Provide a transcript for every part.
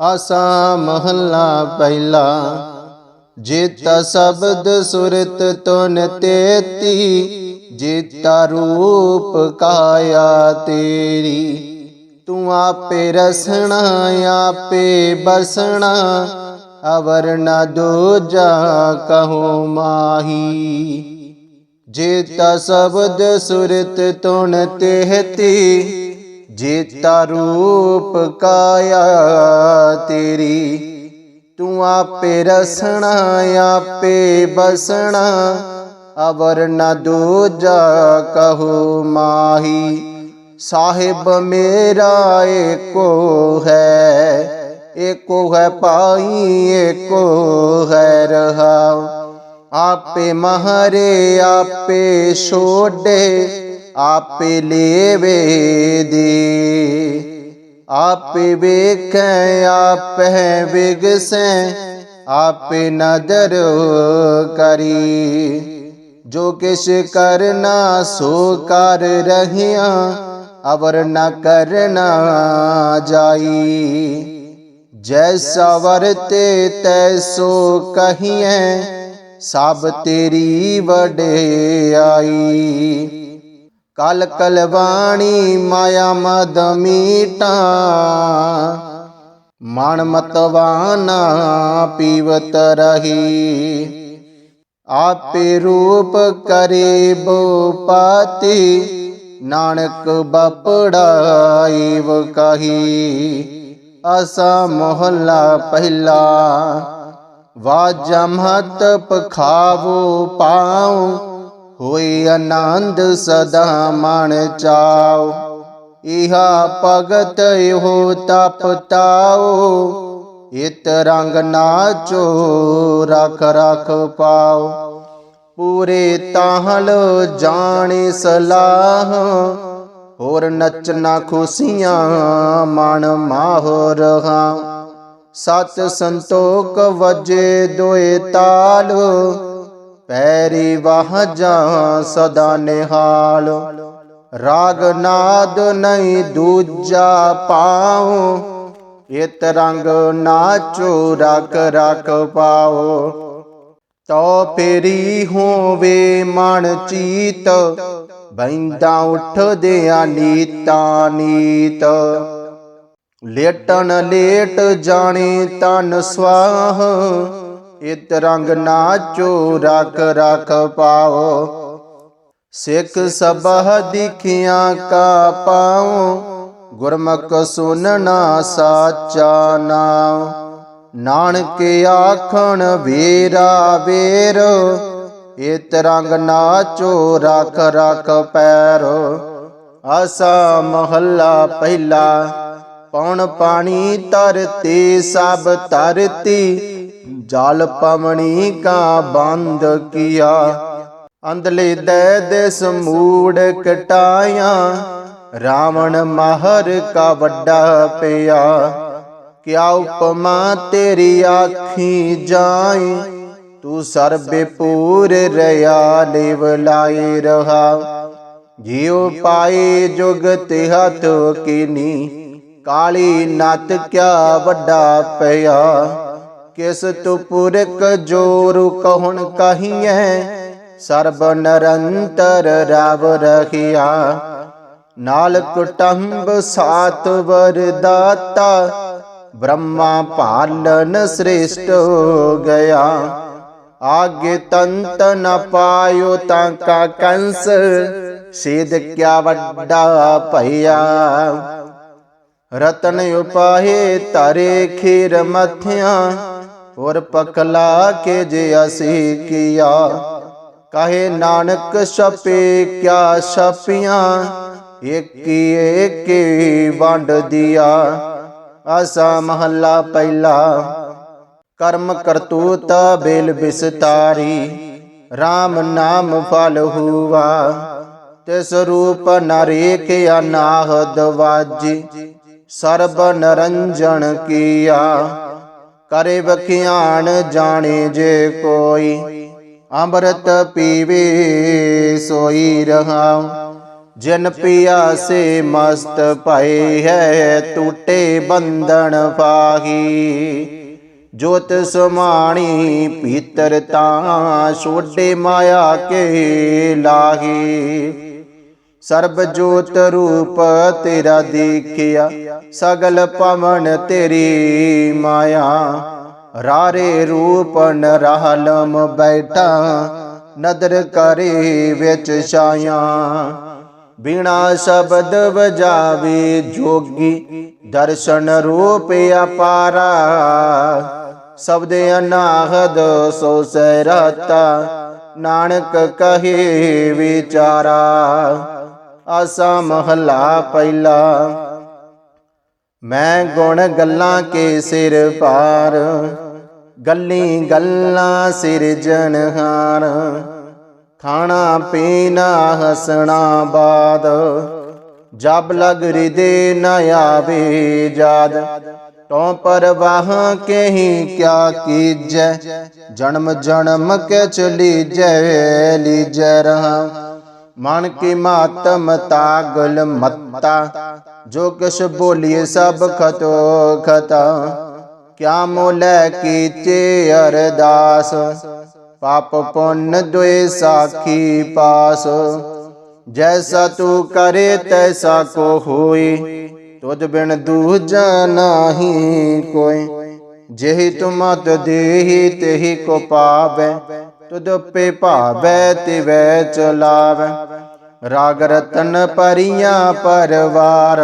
ਆਸਾ ਮਹੱਲਾ ਪਹਿਲਾ, ਜੇਤਾ ਸ਼ਬਦ ਸੁਰਤ ਤੁਨ ਤੇਤੀ, ਜੇਤਾ ਰੂਪ ਕਾਇਆ ਤੇਰੀ। ਤੂੰ ਆਪੇ ਰਸਣਾ, ਆਪੇ ਬਸਣਾ, ਅਵਰ ਨ ਦੂਜਾ ਕਹੋ ਮਾਹੀ। ਜੇਤਾ ਸ਼ਬਦ ਸੁਰਤ ਤੁਨ ਤੇਹਤੀ ਜੇਤਾ ਰੂਪ ਕਾਇਆ ਤੇਰੀ, ਤੂੰ ਆਪੇ ਰਸਣਾ, ਆਪੇ ਬਸਣਾ, ਅਵਰ ਨ ਦੂਜਾ ਕਹੋ ਮਾਹੀ। ਸਾਹਿਬ ਮੇਰਾ ਏਕੋ ਹੈ ਏਕੋ ਹੈ ਪਾਈ ਏਕੋ ਹੈ ਰਹਾ ਆਪੇ ਮਹਰੇ, ਆਪੇ ਛੋਡੇ ਆਪੇ ਲੇਵੇ ਦੇ, ਆਪੇ ਵੇਖੈ ਆਪੇ ਵਿਗਸੈ, ਆਪੇ ਨਦਰ ਕਰੀ। ਜੋ ਕਿਛ ਕਰਨਾ, ਸੋ ਕਰ ਰਹਿਆ, ਅਵਰ ਨ ਕਰਨਾ ਜਾਈ। ਜੈਸਾ ਵਰਤੇ, ਤੈਸੋ ਕਹੀਐ, ਸਭ ਤੇਰੀ ਵਡਿਆਈ। ਕਲ ਕਲਵਾਣੀ ਮਾਇਆ ਮਦ ਮੀਟਾ। ਮਨ ਮਤਵਾਨਾ ਪੀਵਤ ਰਹੀ। ਆਪੇ ਰੂਪ ਕਰੇ ਬੋ ਪਾਤੀ ਨਾਨਕ ਬਪੜਾਈ ਕਹੀ। ਅਸਾ ਮੋਹਲਾ ਪਹਿਲਾ, ਵਾਜਾ ਪਖਾਵੋ ਪਾਉ। ਹੋਈ ਆਨੰਦ ਸਦਾ ਮਨ ਚਾਓ। ਇਹਾ ਭਗਤ ਇਹੋ ਤਪ ਤਾਓ। ਇਤ ਰੰਗ ਨਾਚੋ ਰਖ ਰਖ ਪਾਓ। ਪੂਰੇ ਤਾਹਲ ਜਾਣੇ ਸਲਾਹ। ਹੋਰ ਨੱਚਣਾ ਖੁਸ਼ੀਆਂ ਮਨ ਮਾਹੋ ਰਹਾ। ਸਤ ਸੰਤੋਖ ਵਜੇ ਦੋਏ ਤਾਲ। ਪੈਰੀ ਵਾਹ ਵਾਹਜਾਂ ਸਦਾ ਨਿਹਾਲ। ਰਾਗ ਨਾਦ ਨਹੀਂ ਦੂਜਾ ਪਾਉ। ਇਤ ਰੰਗ ਨਾਚੋ ਰਖ ਰਖ ਪਾਓ ਤੋ ਪੇਰੀ ਹੋਵੇ ਮਨ ਚੀਤ, ਬੈਂਦਾ ਉੱਠਦੇ ਆ ਨੀਤਾ ਨੀਤ। ਲੇਟਣ ਲੇਟ ਜਾਣੇ ਤਨ ਸਵਾਹ ਇਤ ਰੰਗ ਨਾ ਚੋ ਰਖ ਰਖ ਪਾਓ। ਸਿੱਖ ਸਬਹ ਦਿਖਿਆ ਕਾ ਪਾਉ। ਗੁਰਮੁਖ ਸੁਨਣਾ ਸਾਚਾ ਨਾਮ ਨਾਨਕ ਆਖਣ ਵੇਰਾ ਵੀਰ, ਇਤ ਰੰਗ ਨਾਚੋ ਰਖ ਰਖ ਪੈਰ। ਆਸਾ ਮਹੱਲਾ ਪਹਿਲਾ ਪੌਣ ਪਾਣੀ ਧਰਤੀ ਸਭ ਧਰਤੀ। ਜਲ ਪਵਣੀ ਕਾ ਬੰਦ ਕੀਆ। ਅੰਦਲੇ ਦੇ ਦਿਸ ਮੂੜ ਕਟਾਇਆ। ਰਾਵਣ ਮਹਰ ਕਾ ਵੱਡਾ ਪਿਆ। ਕਿਆ ਉਪਮਾ ਤੇਰੀ ਆਖੀ ਜਾਏ। ਤੂੰ ਸਰਬੇ ਪੂਰ ਰਿਆ ਲਿਵ ਲਾਈ ਰਹਾ। ਜਿਉ ਪਾਏ ਜੁਗਤ ਹੱਥ ਕੀਨੀ ਕਾਲੀ ਨਤ ਕਿਆ ਵੱਡਾ ਪਿਆ। ਕਿਸ ਤੂ ਪੁਰਖ ਜੋਰੂ ਕਹੁਣ ਕਹੀਐ? ਸਰਬ ਨਰੰਤਰ ਰਵ ਰਖਿਆ ਨਾਲ ਕੁਟੰਬ ਸਾਤ ਵਰਦਾਤਾ ਬ੍ਰਹਮਾ ਪਾਲਨ ਸ੍ਰੇਸ਼ਟ ਗਿਆ। ਆਗੇ ਤੰਤ ਨ ਪਾਇਓ ਤਾਂ ਕਾ ਕੰਸ ਸਿਧ ਕਿਆ ਵੱਡਾ ਭਈਆ। ਰਤਨ ਉਪਾਹੇ ਤਾਰੇ ਖੀਰ ਮਥਿਆ ਔਰ ਪਕਲਾ ਕੇ ਜੇ ਅਸੀਂ ਕੀਆ, ਕਹੇ ਨਾਨਕ ਛਪੇ ਕਿਆ ਛਪੀਆਂ, ਏਕੀ ਏਕੀ ਵੰਡ ਦਿਆ। ਆਸਾ ਮਹੱਲਾ ਪਹਿਲਾ, ਕਰਮ ਕਰਤੂਤ ਬੇਲ ਬਿਸਤਾਰੀ RAM ਨਾਮ ਫਲ ਹੁਆ। ਤਿਸ ਰੂਪ ਨਰੇਕ ਅਨਾਹਦ ਵਾਜੀ, ਸਰਬ ਨਰੰਜਨ ਕੀਆ। ਕਰੇ ਵਖਿਆਨ ਜਾਣੇ ਜੇ ਕੋਈ, ਅੰਮ੍ਰਿਤ ਪੀਵੇ ਸੋਈ ਰਹਾ। ਜਿਨ ਪਿਆਸੇ ਮਸਤ ਭਏ ਹੈ, ਟੂਟੇ ਬੰਧਨ ਪਾਹੀ ਜੋਤ ਸਮਾਣੀ ਪੀਤਰ ਤਾਂ ਛੋਡੇ ਮਾਇਆ ਕੇ ਲਾਹੀ। ਸਰਬ ਜੋਤ ਰੂਪ ਤੇਰਾ ਦੇਖਿਆ, ਸਗਲ ਪਵਨ ਤੇਰੀ ਮਾਇਆ। ਰਾਰੇ ਰੂਪ ਨਰਹਲਮ ਬੈਠਾ, ਨਦਰ ਕਰੇ ਵਿੱਚ ਛਾਇਆ। ਬਿਨਾ ਸ਼ਬਦ ਵਜਾਵੇ ਜੋਗੀ, ਦਰਸ਼ਨ ਰੂਪ ਅਪਾਰਾ। ਸ਼ਬਦ ਅਨਾਹਦ ਸੋ ਸਹਿਰਤਾ ਨਾਨਕ ਕਹੇ ਵਿਚਾਰਾ। ਆਸਾ ਮਹਲਾ ਪਹਿਲਾ। ਮੈਂ ਗੁਣ ਗੱਲਾਂ ਕੇ ਸਿਰ ਪਾਰ, ਗੱਲੀ ਗੱਲਾਂ ਸਿਰ ਜਨਹਾਰ ਖਾਣਾ ਪੀਣਾ ਹਸਣਾ ਬਾਦ, ਜਬ ਲਗ ਰਿਦੇ ਨ ਆਵੇ ਜਾਦ ਤੋ ਪਰਵਾਹ ਕਹੀਂ ਕਿਆ ਕੀਜੈ, ਜਨਮ ਜਨਮ ਕੇ ਚਲੀ ਜੈ, ਲੀਜੈ ਰਹਾ। ਮਨ ਕੀ ਮਾਤਮ ਤਾਗਲ ਮੱਤਾ, ਜੋ ਕਿਛ ਬੋਲੀਏ ਸਭ ਖਤੋ ਖਤਾ ਕਿਆ ਮੋਲੇ ਕੀਚੇ ਅਰਦਾਸ, ਪਾਪ ਪੁੰਨ ਦੁਇ ਸਾਖੀ ਪਾਸ। ਜੈਸਾ ਤੂੰ ਕਰੇ ਤੈਸਾ ਕੋ ਹੋਈ ਤੁਧ ਬਿਨ ਦੂਜਾ ਨਾਹੀ ਕੋਈ ਜਿਹੀ ਤੁਮਤ ਦੇਹੀ, ਤੇਹੀ ਕੋ ਪਾਵੈ। ਤੁਧ ਪੇ ਭਾਵੈ, ਤਿਵੈ ਚਲਾਵੈ। ਰਾਗ ਰਤਨ ਪਰੀਆਂ ਪਰਵਾਰ,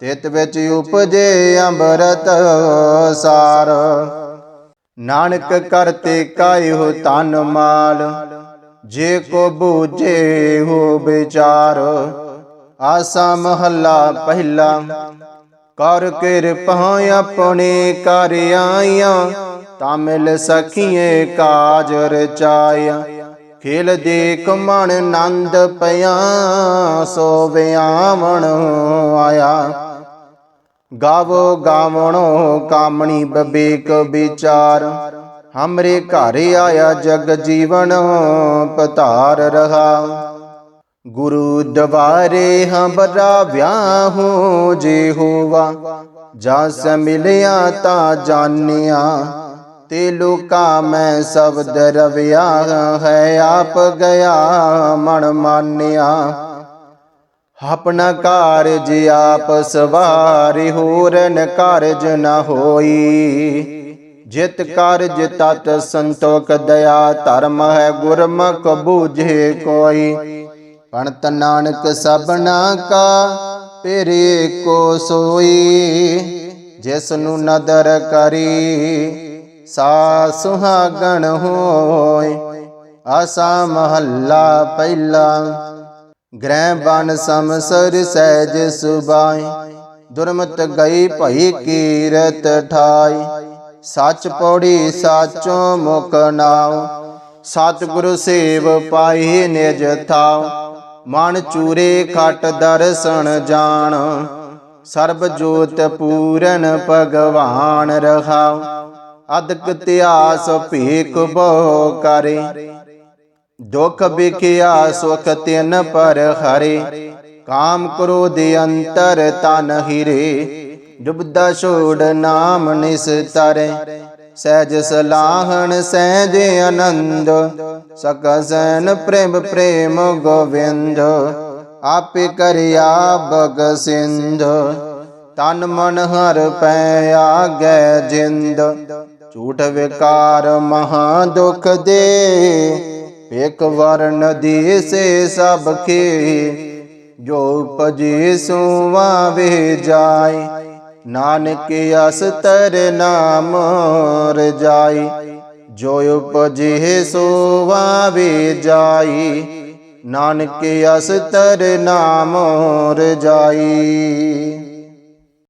ਤਿਤ ਵਿੱਚ ਉਪਜੇ ਅੰਬਰਤ ਸਾਰ। ਨਾਨਕ ਕਰਤੇ ਕਾਇਓ ਤਨ ਮਾਲ, ਜੇ ਕੋ ਬੂਝੇ ਹੋ ਵਿਚਾਰ। ਆਸਾ ਮਹੱਲਾ ਪਹਿਲਾ, ਕਰ ਕਿਰਪਾ ਆਪਣੇ ਕਰ ਆਈਆਂ ਤਾਂ ਮਿਲ ਸਖੀਏ ਕਾਜ ਰਚਾਇਆ ਖੇਲ ਦੇਖ ਮਨ ਨੰਦ ਪਿਆ, ਸੋ ਵਿਆਵਣ ਆਇਆ। ਗਾਵੋ ਗਾਵਣੋ ਕਾਮਣੀ ਬਬੇਕ ਵਿਚਾਰ। ਹਮਰੇ ਘਰ ਆਇਆ ਜਗ ਜੀਵਨ ਪਤਾਰ ਰਹਾ। ਗੁਰੂ ਦਵਾਰੇ ਹਮਰਾ ਵਿਆਹੋ ਜੇ ਹੋਵਾ ਜਸ ਮਿਲਿਆ ਤਾਂ ਜਾਣਿਆ। ਤੇ ਲੋਕਾ ਮੈਂ ਸ਼ਬਦ ਰਵਿਆ ਹੈ, ਆਪ ਗਿਆ ਮਨ ਮਾਨਿਆ। ਆਪਣਾ ਕਾਰਜ ਆਪ ਸਵਾਰੀ, ਹੋਰਨ ਕਾਰਜ ਨ ਹੋਈ। ਜਿਤ ਕਾਰਜ ਤਤ ਸੰਤੋਖ ਦਇਆ, ਧਰਮ ਹੈ ਗੁਰਮੁਖ ਬੂਝੇ ਕੋਈ। ਪਣਤ ਨਾਨਕ ਸਭਨਾ ਕਾ ਪੇਰੇ ਕੋ ਸੋਈ। ਜਿਸ ਨੂੰ ਨਦਰ ਕਰੀ ਸਾ ਸੁਹਾਗਣ ਹੋਏ, ਆਸਾ ਮਹੱਲਾ ਪਹਿਲਾ। ਗ੍ਰਹਿ ਬਨ ਸਮਸਰ ਸਹਿਜ ਸੁਬਾਈ ਦੁਰਮਤ ਗਈ ਭਈ ਕੀਰਤ ਠਾਈ ਸੱਚ ਪੌੜੀ ਸਾਚੋ ਮੁਖ ਨਾਉ, ਸਤਿਗੁਰੂ ਸੇਵ ਪਾਈ ਨਿਜ ਥਾਉ। ਮਨ ਚੂਰੇ ਖਟ ਦਰਸ਼ਨ ਜਾਣ, ਸਰਬ ਜੋਤ ਪੂਰਨ ਭਗਵਾਨ ਰਹਾਉ। ਅਦਕ ਤਿਆਸ ਭੀਖ ਬਹੁ ਕਰੇ। ਦੁਖ ਬਿਖਿਆ ਸੁਖ ਤਿਨ ਪਰ ਹਰੇ। ਕਾਮ ਕ੍ਰੋਧ ਅੰਤਰ ਤਨ ਹਿਰੇ। ਡੁਬਦਾ ਛੋੜ ਨਾਮ ਨਿਸ਼ ਤਰੇ। ਸਹਿਜ ਸਲਾਹਣ, ਸਹਿਜ ਆਨੰਦ। ਸਕਸਨ ਪ੍ਰੇਮ ਪ੍ਰੇਮ ਗੋਵਿੰਦ। ਆਪੇ ਕਰਿਆ ਬਗ ਸਿੰਧ। ਤਨ ਮਨ ਹਰ ਪੈ ਆਗੈ ਜਿੰਦ। ਝੂਠ ਵਿਕਾਰ ਮਹਾ ਦੁਖ ਦੇ। ਇਕ ਵਰਨ ਦੀ ਸੇ ਸਭ ਕੇ। ਜੋ ਪਜੇ ਸੁਵਾਵੇ ਜਾਏ ਨਾਨਕ ਅਸਤਰ ਨਾਮ ਰਜਾਈ ਜੋ ਉਪਜੇ ਸੁਵਾਵੇ ਜਾਈ। ਨਾਨਕ ਅਸਤਰ ਨਾਮ ਰਜਾਈ